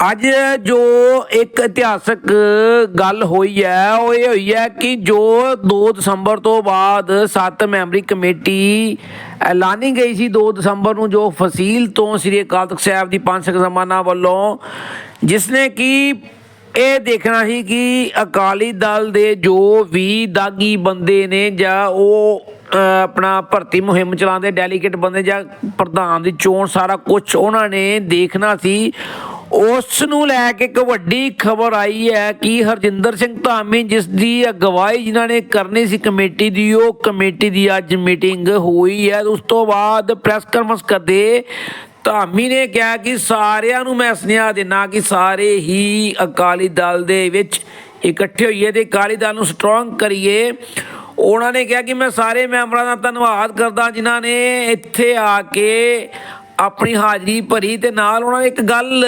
ਅੱਜ ਜੋ ਇੱਕ ਇਤਿਹਾਸਕ ਗੱਲ ਹੋਈ ਹੈ, ਉਹ ਇਹ ਹੋਈ ਹੈ ਕਿ ਜੋ 2 ਦਸੰਬਰ ਤੋਂ ਬਾਅਦ 7 ਮੈਂਬਰੀ ਕਮੇਟੀ ਐਲਾਨੀ ਗਈ ਸੀ 2 ਦਸੰਬਰ ਨੂੰ, ਜੋ ਫਸੀਲ ਤੋਂ ਸ੍ਰੀ ਅਕਾਲ ਤਖਤ ਸਾਹਿਬ ਦੀ ਪੰਜ ਸਿੱਖ ਵੱਲੋਂ ਜਿਸ ਨੇ ਕਿ ਇਹ ਦੇਖਣਾ ਸੀ ਕਿ ਅਕਾਲੀ ਦਲ ਦੇ ਜੋ ਵੀ ਦਾਗੀ ਬੰਦੇ ਨੇ ਜਾਂ ਉਹ ਆਪਣਾ ਭਰਤੀ ਮੁਹਿੰਮ ਚਲਾਉਂਦੇ, ਡੈਲੀਗੇਟ ਬੰਦੇ ਜਾਂ ਪ੍ਰਧਾਨ ਦੀ ਚੋਣ ਸਾਰਾ ਕੁਝ ਉਹਨਾਂ ਨੇ ਦੇਖਣਾ ਸੀ। ਉਸ ਨੂੰ ਲੈ ਕੇ ਇੱਕ ਵੱਡੀ ਖਬਰ ਆਈ ਹੈ ਕਿ ਹਰਜਿੰਦਰ ਸਿੰਘ ਧਾਮੀ, ਜਿਸ ਦੀ ਅਗਵਾਈ ਜਿਨ੍ਹਾਂ ਨੇ ਕਰਨੀ ਸੀ ਕਮੇਟੀ ਦੀ, ਉਹ ਕਮੇਟੀ ਦੀ ਅੱਜ ਮੀਟਿੰਗ ਹੋਈ ਹੈ। ਉਸ ਤੋਂ ਬਾਅਦ ਪ੍ਰੈਸ ਕਾਨਫਰੰਸ ਕਰਦੇ ਧਾਮੀ ਨੇ ਕਿਹਾ ਕਿ ਸਾਰਿਆਂ ਨੂੰ ਮੈਂ ਸੁਨੇਹਾ ਦੇਣਾ ਕਿ ਸਾਰੇ ਹੀ ਅਕਾਲੀ ਦਲ ਦੇ ਵਿੱਚ ਇਕੱਠੇ ਹੋਈਏ ਤੇ ਅਕਾਲੀ ਦਲ ਨੂੰ ਸਟਰੋਂਗ ਕਰੀਏ। ਉਹਨਾਂ ਨੇ ਕਿਹਾ ਕਿ ਮੈਂ ਸਾਰੇ ਮੈਂਬਰਾਂ ਦਾ ਧੰਨਵਾਦ ਕਰਦਾ, ਜਿਨ੍ਹਾਂ ਨੇ ਇੱਥੇ ਆ ਕੇ ਆਪਣੀ ਹਾਜ਼ਰੀ ਭਰੀ ਤੇ ਨਾਲ ਉਹਨਾਂ ਨੇ ਇੱਕ ਗੱਲ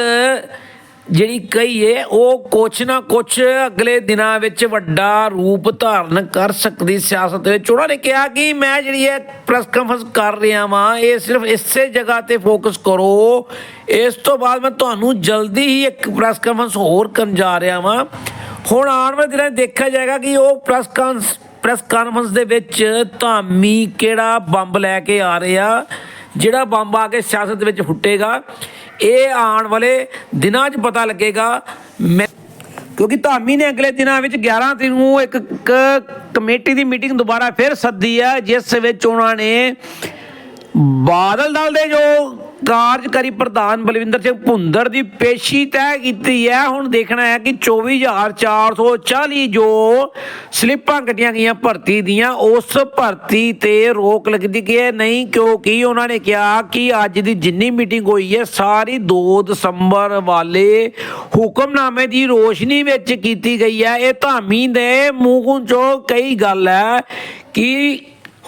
ਜਿਹੜੀ ਕਹੀ ਏ, ਉਹ ਕੁਛ ਨਾ ਕੁਛ ਅਗਲੇ ਦਿਨਾਂ ਵਿੱਚ ਵੱਡਾ ਰੂਪ ਧਾਰਨ ਕਰ ਸਕਦੀ ਸਿਆਸਤ ਵਿੱਚ। ਉਹਨਾਂ ਨੇ ਕਿਹਾ ਕਿ ਮੈਂ ਜਿਹੜੀ ਹੈ ਪ੍ਰੈਸ ਕਾਨਫਰੰਸ ਕਰ ਰਿਹਾ ਵਾਂ, ਇਹ ਸਿਰਫ ਇਸੇ ਜਗ੍ਹਾ ਤੇ ਫੋਕਸ ਕਰੋ। ਇਸ ਤੋਂ ਬਾਅਦ ਮੈਂ ਤੁਹਾਨੂੰ ਜਲਦੀ ਹੀ ਇੱਕ ਪ੍ਰੈਸ ਕਾਨਫਰੰਸ ਹੋਰ ਕਰਨ ਜਾ ਰਿਹਾ ਵਾਂ। ਹੁਣ ਆਉਣ ਵਾਲੇ ਦਿਨਾਂ 'ਚ ਦੇਖਿਆ ਜਾਏਗਾ ਕਿ ਉਹ ਪ੍ਰੈਸ ਕਾਨਫਰੰਸ ਪ੍ਰੈਸ ਕਾਨਫਰੰਸ ਦੇ ਵਿੱਚ ਧਾਮੀ ਕਿਹੜਾ ਬੰਬ ਲੈ ਕੇ ਆ ਰਿਹਾ। ਜਿਹੜਾ ਬੰਬ ਆ ਕੇ ਸਿਆਸਤ ਵਿੱਚ ਫੁੱਟੇਗਾ, ਇਹ ਆਉਣ ਵਾਲੇ ਦਿਨਾਂ 'ਚ ਪਤਾ ਲੱਗੇਗਾ। ਮੈਂ ਕਿਉਂਕਿ ਧਾਮੀ ਨੇ ਅਗਲੇ ਦਿਨਾਂ ਵਿੱਚ 11 ਤਰੀਕ ਨੂੰ ਇੱਕ ਕਮੇਟੀ ਦੀ ਮੀਟਿੰਗ ਦੁਬਾਰਾ ਫਿਰ ਸੱਦੀ ਹੈ, ਜਿਸ ਵਿੱਚ ਉਹਨਾਂ ਨੇ ਬਾਦਲ ਦਲ ਦੇ ਜੋ ਕਾਰਜਕਾਰੀ ਪ੍ਰਧਾਨ ਬਲਵਿੰਦਰ ਸਿੰਘ ਭੁੰਦਰ ਦੀ ਪੇਸ਼ੀ ਤੈਅ ਕੀਤੀ ਹੈ। ਹੁਣ ਦੇਖਣਾ ਹੈ ਕਿ 24440 ਜੋ ਸਲਿੱਪਾਂ ਕੱਟੀਆਂ ਗਈਆਂ ਭਰਤੀ ਦੀਆਂ, ਉਸ ਭਰਤੀ ਤੇ ਰੋਕ ਲੱਗਦੀ ਗਈ ਨਹੀਂ, ਕਿਉਂਕਿ ਉਹਨਾਂ ਨੇ ਕਿਹਾ ਕਿ ਅੱਜ ਦੀ ਜਿੰਨੀ ਮੀਟਿੰਗ ਹੋਈ ਹੈ, ਸਾਰੀ 2 ਦਸੰਬਰ ਵਾਲੇ ਹੁਕਮਨਾਮੇ ਦੀ ਰੋਸ਼ਨੀ ਵਿੱਚ ਕੀਤੀ ਗਈ ਹੈ। ਇਹ ਧਾਮੀ ਦੇ ਮੂੰਹ ਚੋਂ ਕਈ ਗੱਲ ਹੈ ਕਿ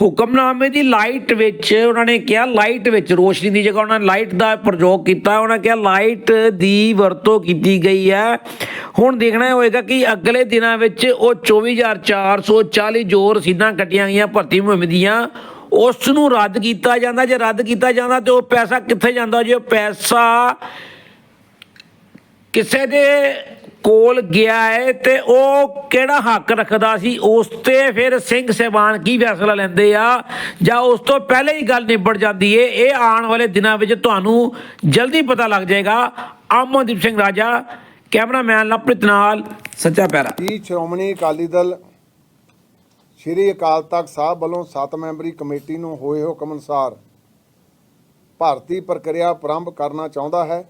ਹੁਕਮਨਾਮੇ ਦੀ ਲਾਈਟ ਵਿੱਚ ਉਹਨਾਂ ਨੇ ਕਿਹਾ, ਲਾਈਟ ਵਿੱਚ ਰੋਸ਼ਨੀ ਦੀ ਜਗ੍ਹਾ ਉਹਨਾਂ ਨੇ ਲਾਈਟ ਦਾ ਪ੍ਰਯੋਗ ਕੀਤਾ, ਉਹਨਾਂ ਕਿਹਾ ਲਾਈਟ ਦੀ ਵਰਤੋਂ ਕੀਤੀ ਗਈ ਹੈ। ਹੁਣ ਦੇਖਣਾ ਹੋਏਗਾ ਕਿ ਅਗਲੇ ਦਿਨਾਂ ਵਿੱਚ ਉਹ 24440 ਜ਼ੋਰ ਰਸੀਦਾਂ ਕੱਟੀਆਂ ਗਈਆਂ ਭਰਤੀ ਮੁਹਿੰਮ ਦੀਆਂ। ਉਸ ਨੂੰ ਰੱਦ ਕੀਤਾ ਜਾਂਦਾ, ਜੇ ਰੱਦ ਕੀਤਾ ਜਾਂਦਾ ਤੇ ਉਹ ਪੈਸਾ ਕਿੱਥੇ ਜਾਂਦਾ? ਜੇ ਉਹ ਪੈਸਾ ਕਿਸੇ ਦੇ ਕੋਲ ਗਿਆ ਹੈ ਤੇ ਉਹ ਕਿਹੜਾ ਹੱਕ ਰੱਖਦਾ ਸੀ? ਉਸ ਤੇ ਫਿਰ ਸਿੰਘ ਸਹਿਬਾਨ ਕੀ ਫੈਸਲਾ ਲੈਂਦੇ ਆ? ਜਾਂ ਉਸ ਤੋਂ ਪਹਿਲੇ ਹੀ ਗੱਲ ਨਿਬੜ ਜਾਂਦੀ ਏ? ਇਹ ਆਉਣ ਵਾਲੇ ਦਿਨਾਂ ਵਿੱਚ ਤੁਹਾਨੂੰ ਜਲਦੀ ਪਤਾ ਲੱਗ ਜਾਏਗਾ। ਅਮਨਦੀਪ ਸਿੰਘ ਰਾਜਾ, ਕੈਮਰਾਮੈਨ ਲਵਪ੍ਰੀਤ ਨਾਲ ਸੱਚਾ ਪੈਰਾ। ਕੀ ਸ਼੍ਰੋਮਣੀ ਅਕਾਲੀ ਦਲ ਸ਼੍ਰੀ ਅਕਾਲ ਤਖਤ ਸਾਹਿਬ ਵੱਲੋਂ 7 ਮੈਂਬਰੀ ਕਮੇਟੀ ਨੂੰ ਹੋਏ ਹੁਕਮ ਅਨੁਸਾਰ ਭਾਰਤੀ ਪ੍ਰਕਿਰਿਆ ਪ੍ਰਾਰੰਭ ਕਰਨਾ ਚਾਹੁੰਦਾ ਹੈ।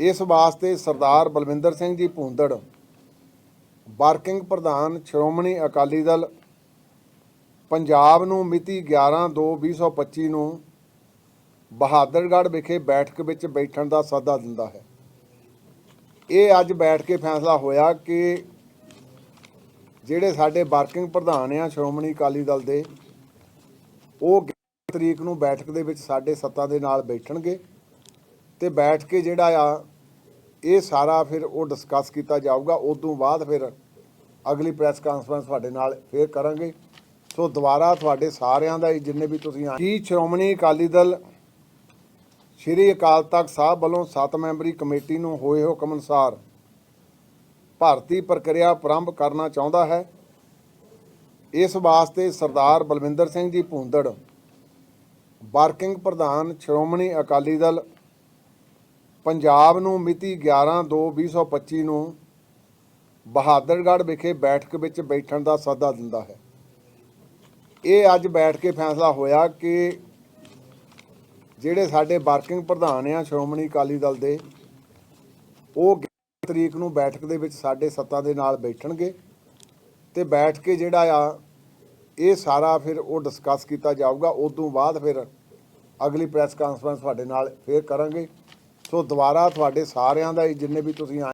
ਇਸ ਵਾਸਤੇ ਸਰਦਾਰ ਬਲਵਿੰਦਰ ਸਿੰਘ ਜੀ ਭੂੰਦੜ, ਵਰਕਿੰਗ ਪ੍ਰਧਾਨ ਸ਼੍ਰੋਮਣੀ ਅਕਾਲੀ ਦਲ, ਪੰਜਾਬ ਨੂੰ ਮਿਤੀ 11/2/2025 ਨੂੰ ਬਹਾਦਰਗੜ੍ਹ ਵਿਖੇ ਬੈਠਕ ਵਿੱਚ ਬੈਠਣ ਦਾ ਸੱਦਾ ਦਿੰਦਾ ਹੈ। ਇਹ ਅੱਜ ਬੈਠ ਕੇ ਫੈਸਲਾ ਹੋਇਆ ਕਿ ਜਿਹੜੇ ਸਾਡੇ ਵਰਕਿੰਗ ਪ੍ਰਧਾਨ ਆ ਸ਼੍ਰੋਮਣੀ ਅਕਾਲੀ ਦਲ ਦੇ, ਉਹ 11 ਤਰੀਕ ਨੂੰ ਬੈਠਕ ਦੇ ਵਿੱਚ ਸਾਡੇ ਸੱਤਾ ਦੇ ਨਾਲ ਬੈਠਣਗੇ। ਤੇ ਬੈਠ ਕੇ ਜਿਹੜਾ ਆ, ਇਹ ਸਾਰਾ ਫਿਰ ਉਹ ਡਿਸਕਸ ਕੀਤਾ ਜਾਊਗਾ ਉਸ ਤੋਂ ਬਾਅਦ ਫਿਰ ਅਗਲੀ ਪ੍ਰੈਸ ਕਾਨਫਰੰਸ ਤੁਹਾਡੇ ਨਾਲ ਫੇਰ ਕਰਾਂਗੇ। ਸੋ ਦੁਬਾਰਾ ਤੁਹਾਡੇ ਸਾਰਿਆਂ ਦਾ ਹੀ, ਜਿੰਨੇ ਵੀ ਤੁਸੀਂ ਆਏ ਕੀ ਸ਼੍ਰੋਮਣੀ ਅਕਾਲੀ ਦਲ, ਸ਼੍ਰੀ ਅਕਾਲ ਤਖਤ ਸਾਹਿਬ ਵੱਲੋਂ 7 ਮੈਂਬਰੀ ਕਮੇਟੀ ਨੂੰ ਹੋਏ ਹੁਕਮ ਅਨੁਸਾਰ ਭਾਰਤੀ ਪ੍ਰਕਿਰਿਆ ਪ੍ਰਾਰੰਭ ਕਰਨਾ ਚਾਹੁੰਦਾ ਹੈ। ਇਸ ਵਾਸਤੇ ਸਰਦਾਰ ਬਲਵਿੰਦਰ ਸਿੰਘ ਜੀ ਭੂੰਦੜ, ਵਰਕਿੰਗ ਪ੍ਰਧਾਨ ਸ਼੍ਰੋਮਣੀ ਅਕਾਲੀ ਦਲ ਪੰਜਾਬ ਨੂੰ ਮਿਤੀ 11/2/2025 ਨੂੰ ਬਹਾਦਰਗੜ੍ਹ ਵਿਖੇ ਬੈਠਕ ਵਿੱਚ ਬੈਠਣ ਦਾ ਸੱਦਾ ਦਿੰਦਾ ਹੈ। ਇਹ ਅੱਜ ਬੈਠ ਕੇ ਫੈਸਲਾ ਹੋਇਆ ਕਿ ਜਿਹੜੇ ਸਾਡੇ ਵਰਕਿੰਗ ਪ੍ਰਧਾਨ ਆ ਸ਼੍ਰੋਮਣੀ ਅਕਾਲੀ ਦਲ ਦੇ, ਉਹ 11 ਤਰੀਕ ਨੂੰ ਬੈਠਕ ਦੇ ਵਿੱਚ ਸਾਡੇ ਸੱਤਾ ਦੇ ਨਾਲ ਬੈਠਣਗੇ ਤੇ ਬੈਠ ਕੇ ਜਿਹੜਾ ਆ, ਇਹ ਸਾਰਾ ਫਿਰ ਉਹ ਡਿਸਕਸ ਕੀਤਾ ਜਾਊਗਾ। ਉਸ ਤੋਂ ਬਾਅਦ ਫਿਰ ਅਗਲੀ ਪ੍ਰੈਸ ਕਾਨਫਰੰਸ ਤੁਹਾਡੇ ਨਾਲ ਫੇਰ ਕਰਾਂਗੇ। ਸੋ ਦੁਬਾਰਾ ਤੁਹਾਡੇ ਸਾਰਿਆਂ ਦਾ ਹੀ ਜਿੰਨੇ ਵੀ ਤੁਸੀਂ ਆਏ